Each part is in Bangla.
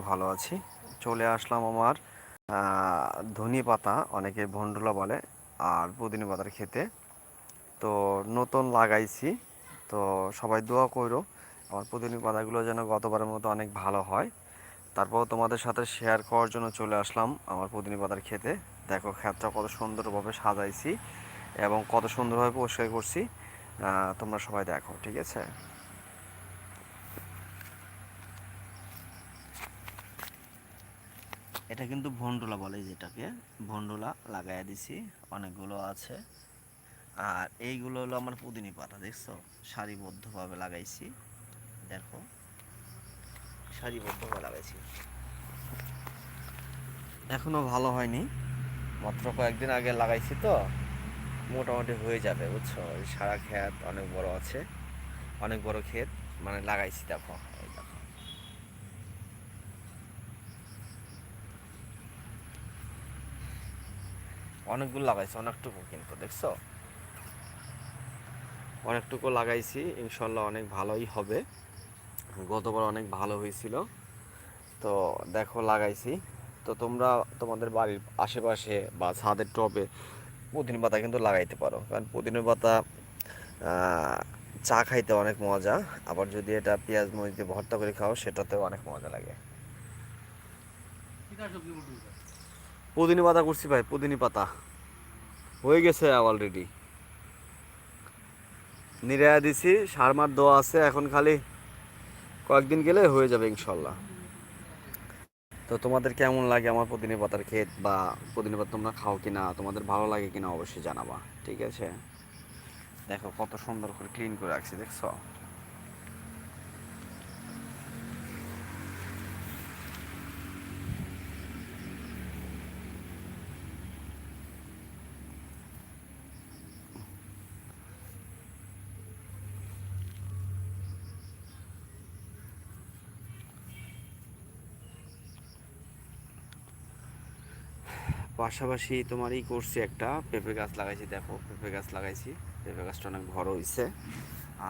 অনেক ভালো আছি। চলে আসলাম আমার ধনি পাতা, অনেকে ভন্ডুলা বলে, আর পুদিনা পাতার খেতে। তো নতুন লাগাইছি, তো সবাই দোয়া করো, আমার পুদিনা পাতাগুলো যেন গতবারের মতো অনেক ভালো হয়। তারপর তোমাদের সাথে শেয়ার করার জন্য চলে আসলাম আমার পুদিনা পাতার খেতে। দেখো ক্ষেতটা কত সুন্দরভাবে সাজাইছি এবং কত সুন্দরভাবে পরিষ্কার করছি। তোমরা সবাই দেখো, ঠিক আছে? এটা কিন্তু ভন্ডুলা বলে যেটাকে। ভন্ডুলা লাগাইয়া দিছি, অনেকগুলো আছে। আর এইগুলো হলো আমার পুদিনি পাতা, দেখছ? সারিবদ্ধভাবে লাগাইছি। দেখো, সারিবদ্ধভাবে লাগাইছি। এখনও ভালো হয়নি, মাত্র কয়েকদিন আগে লাগাইছি তো। মোটামুটি হয়ে যাবে, বুঝছ? সারা ক্ষেত অনেক বড় আছে, অনেক বড় ক্ষেত মানে লাগাইছি, দেখো এই দেখো অনেকগুলো লাগাইছি, অনেকটুকু কিন্তু, দেখছ? অনেকটুকু লাগাইছি, ইনশাল্লাহ অনেক ভালোই হবে। গতবার অনেক ভালো হয়েছিল। তো দেখো, লাগাইছি। তো তোমরা তোমাদের বাড়ির আশেপাশে বা ছাদের টবে পুদিনা পাতা কিন্তু লাগাইতে পারো, কারণ পুদিনা পাতা চা খাইতে অনেক মজা, আবার যদি এটা পেঁয়াজ, মরিচ দিয়ে ভর্তা করে খাও, সেটাতেও অনেক মজা লাগে। পুদিনা পাতা করছি ভাই, পুদিনা পাতা। হয়ে গেছে অলরেডি নিরায়া দিছি, সার মার দেওয়া আছে, এখন খালি কয়েকদিন গেলে হয়ে যাবে ইনশাল্লাহ। তো তোমাদের কেমন লাগে আমার পুদিনা পাতার ক্ষেত বা পুদিনা পাতা তোমরা খাও কিনা, তোমাদের ভালো লাগে কিনা অবশ্যই জানাবা, ঠিক আছে? দেখো কত সুন্দর করে ক্লিন করে রাখছি, দেখছ? পাশাপাশি তোমার এই করছি একটা পেঁপে গাছ লাগাইছি, দেখো, পেঁপে গাছ লাগাইছি। পেঁপে গাছটা অনেক বড় হয়েছে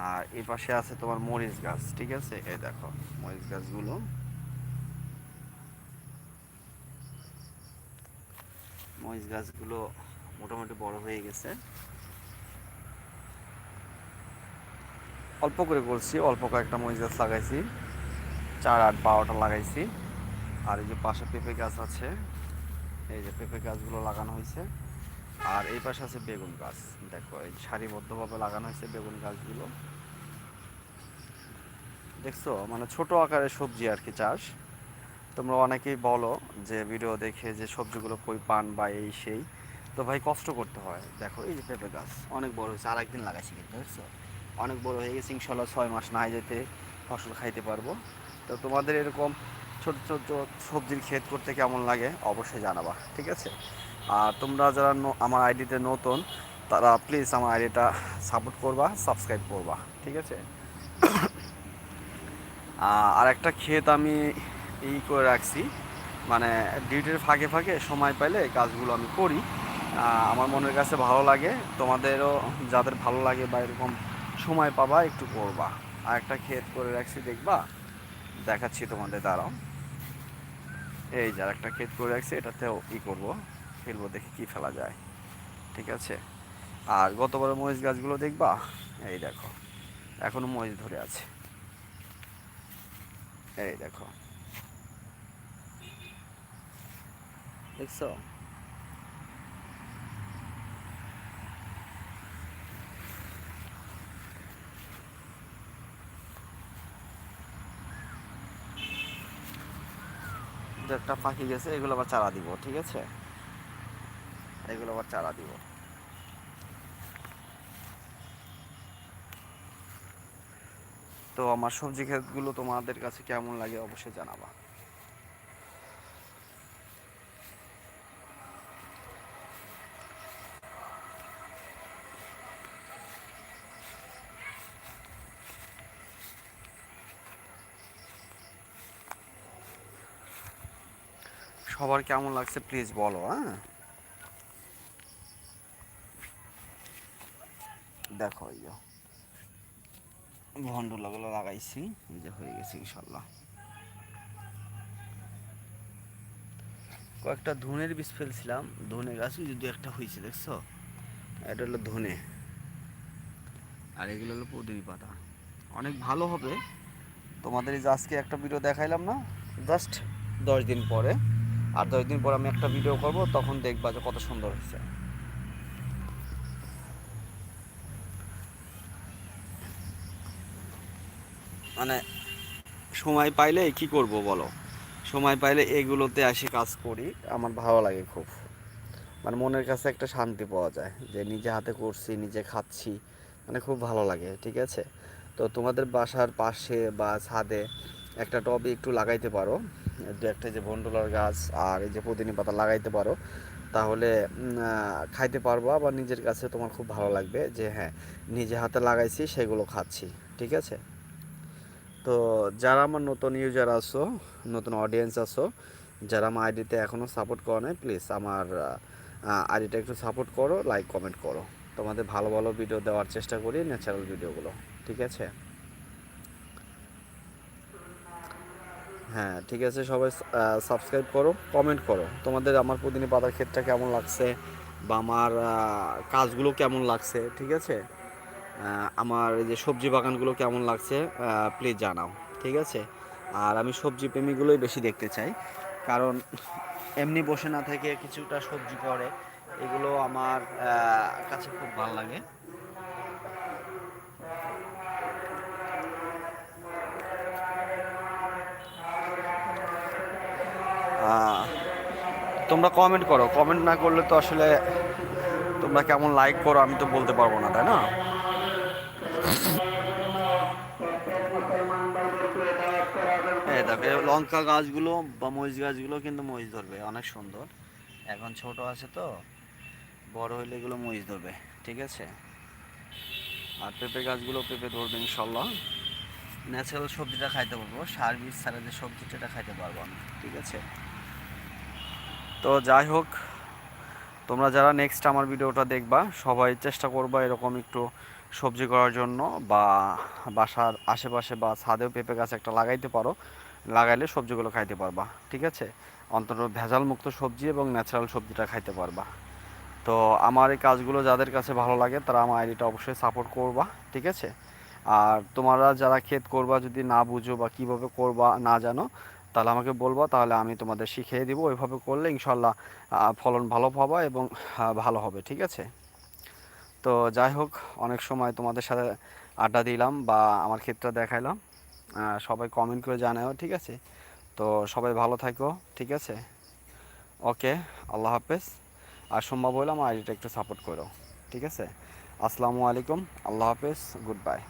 আর এই পাশে আছে তোমার মরিচ গাছ, ঠিক আছে? এই দেখো, মরিচ গাছগুলো। মরিচ গাছগুলো মোটামুটি বড় হয়ে গেছে। অল্প করে করছি, অল্প কয়েকটা মরিচ গাছ লাগাইছি। চার আট বারোটা লাগাইছি। আর এই যে পাশে পেঁপে গাছ আছে এই যে পেঁপে গাছগুলো লাগানো হয়েছে। আর এই পাশে আছে বেগুন গাছ। দেখো, এই সারিবদ্ধভাবে লাগানো হয়েছে বেগুন গাছগুলো। দেখছ? মানে ছোট আকারের সবজি আর কি চাষ। তোমরা অনেকেই বলো যে ভিডিও দেখে যে সবজিগুলো কই পান বা এই সেই। তো ভাই, কষ্ট করতে হয়। দেখো, এই যে পেঁপে গাছ, অনেক বড় হয়েছে। আর একদিন লাগাইছি কিন্তু, দেখছ? অনেক বড় হয়ে গেছে। ইনশাল্লাহ ছয় মাস না যেতে ফসল খাইতে পারব। তো তোমাদের এরকম ছোট ছোট সবজির ক্ষেত করতে কেমন লাগে অবশ্যই জানাবা, ঠিক আছে? আর তোমরা যারা আমার আইডিতে নতুন, তারা প্লিজ আমার আইডিটা সাপোর্ট করবা সাবস্ক্রাইব করবা, ঠিক আছে? আর একটা ক্ষেত আমি ই করে রাখছি মানে ডিউটির ফাঁকে ফাঁকে সময় পাইলে কাজগুলো আমি করি। আমার মনের কাছে ভালো লাগে, তোমাদেরও যাদের ভালো লাগে বা এরকম সময় পাবা, একটু করবা। আর একটা ক্ষেত করে রাখছি, দেখবা? দেখাচ্ছি তোমাদের দ্বারাও। এই যার একটা ক্ষেত করে রাখছি, এটাতেও ই করব। ফেলব, দেখি কি ফেলা যায়। ঠিক আছে? আর গতবার মহিষ গাছগুলো দেখবা? এই দেখো, এখনও মহিষ ধরে আছে। এই দেখো। দেখছ? দু একটা পাখি গেছে, এগুলো আবার চারা দিব, ঠিক আছে? এগুলো আবার চারা দিব। তো আমার সবজি ক্ষেতগুলো তোমাদের কাছে কেমন লাগে অবশ্যই জানাবা। সবার কেমন লাগছে প্লিজ বলো হ্যাঁ? দেখো এই যে ভন্ডুলাগুলো লাগাইছি, এই যে হয়ে গেছে ইনশাল্লাহ। কয়েকটা ধনের বীজ ফেলছিলাম ধনে গাছ যদি একটা হয়েছে, দেখছ? এটা হলো ধনে, আর এগুলো হলো পুদিনি পাতা। অনেক ভালো হবে। তোমাদের এই আজকে একটা ভিডিও দেখাইলাম না জাস্ট দশ দিন পরে। আর দশ দিন পর আমি একটা ভিডিও করব, তখন দেখবা যে কত সুন্দর হয়েছে। মানে সময় পাইলে কি করব বলো? সময় পাইলে এগুলোতে আসি কাজ করি, আমার ভালো লাগে খুব। মানে মনের কাছে একটা শান্তি পাওয়া যায়, যে নিজে হাতে করছি, নিজে খাচ্ছি মানে খুব ভালো লাগে, ঠিক আছে? তো তোমাদের বাসার পাশে বা ছাদে একটা টবে একটু লাগাইতে পারো। দু একটা যে বন্ডলার গাছ আর এই যে পুদিনি পাতা লাগাইতে পারো, তাহলে খাইতে পারবা। বা নিজের কাছে তোমার খুব ভালো লাগবে যে হ্যাঁ নিজে হাতে লাগাইছি, সেগুলো খাচ্ছি, ঠিক আছে? তো যারা আমার নতুন ইউজার আসো নতুন অডিয়েন্স আসো যারা আমার আইডিতে এখনও সাপোর্ট করো নাই প্লিজ আমার আইডিটা একটু সাপোর্ট করো লাইক কমেন্ট করো। তোমাদের ভালো ভালো ভিডিও দেওয়ার চেষ্টা করি ন্যাচারাল ভিডিওগুলো ঠিক আছে? হ্যাঁ ঠিক আছে, সবাই সাবস্ক্রাইব করো কমেন্ট করো। তোমাদের আমার পুদিনি পাতার ক্ষেতটা কেমন লাগছে বা আমার কাজগুলো কেমন লাগছে, ঠিক আছে? আমার যে সবজি বাগানগুলো কেমন লাগছে প্লিজ জানাও, ঠিক আছে? আর আমি সবজি প্রেমীগুলোই বেশি দেখতে চাই, কারণ এমনি বসে না থেকে কিছুটা সবজি করে, এগুলো আমার কাছে খুব ভালো লাগে। তোমরা কমেন্ট করো। কমেন্ট না করলে তো আসলে তোমরা কেমন লাইক করো আমি তো বলতে পারব না, তাই না? লঙ্কা গাছগুলো বা মরিচ গাছগুলো কিন্তু মরিচ ধরবে, অনেক সুন্দর। এখন ছোট আছে তো, বড় হইলে এগুলো মরিচ ধরবে, ঠিক আছে? আর পেঁপে গাছগুলো পেঁপে ধরবে ইনশাল্লাহ। ন্যাচারাল সবজিটা খাইতে পারব, সার বীজ ছাড়া যে সবজিটা খাইতে পারব আমি, ঠিক আছে? তো যাই হোক, তোমরা যারা নেক্সট আমার ভিডিওটা দেখবা, সবাই চেষ্টা করবা এরকম একটু সবজি করার জন্য বা বাসার আশেপাশে বা ছাদেও পেঁপে গাছ একটা লাগাইতে পারো, লাগাইলে সবজিগুলো খাইতে পারবা, ঠিক আছে? অন্তত ভেজাল মুক্ত সবজি এবং ন্যাচারাল সবজিটা খাইতে পারবা। তো আমার এই কাজগুলো যাদের কাছে ভালো লাগে, তারা আমার আইডিটা অবশ্যই সাপোর্ট করবা, ঠিক আছে? আর তোমরা যারা ক্ষেত করবা, যদি না বুঝো বা কীভাবে করবা না জানো তাহলে আমাকে বলব, তাহলে আমি তোমাদের শিখিয়ে দিব। ওইভাবে করলে ইনশাল্লাহ ফলন ভালো পাবা এবং ভালো হবে, ঠিক আছে? তো যাই হোক, অনেক সময় তোমাদের সাথে আড্ডা দিলাম বা আমার ক্ষেত্রে দেখাইলাম। সবাই কমেন্ট করে জানাও, ঠিক আছে? তো সবাই ভালো থাকো, ঠিক আছে? ওকে, আল্লাহ হাফেজ। আর সম্ভব হলে আমার আইডিটা একটু সাপোর্ট করো, ঠিক আছে? আসসালামু আলাইকুম, আল্লাহ হাফেজ গুড বাই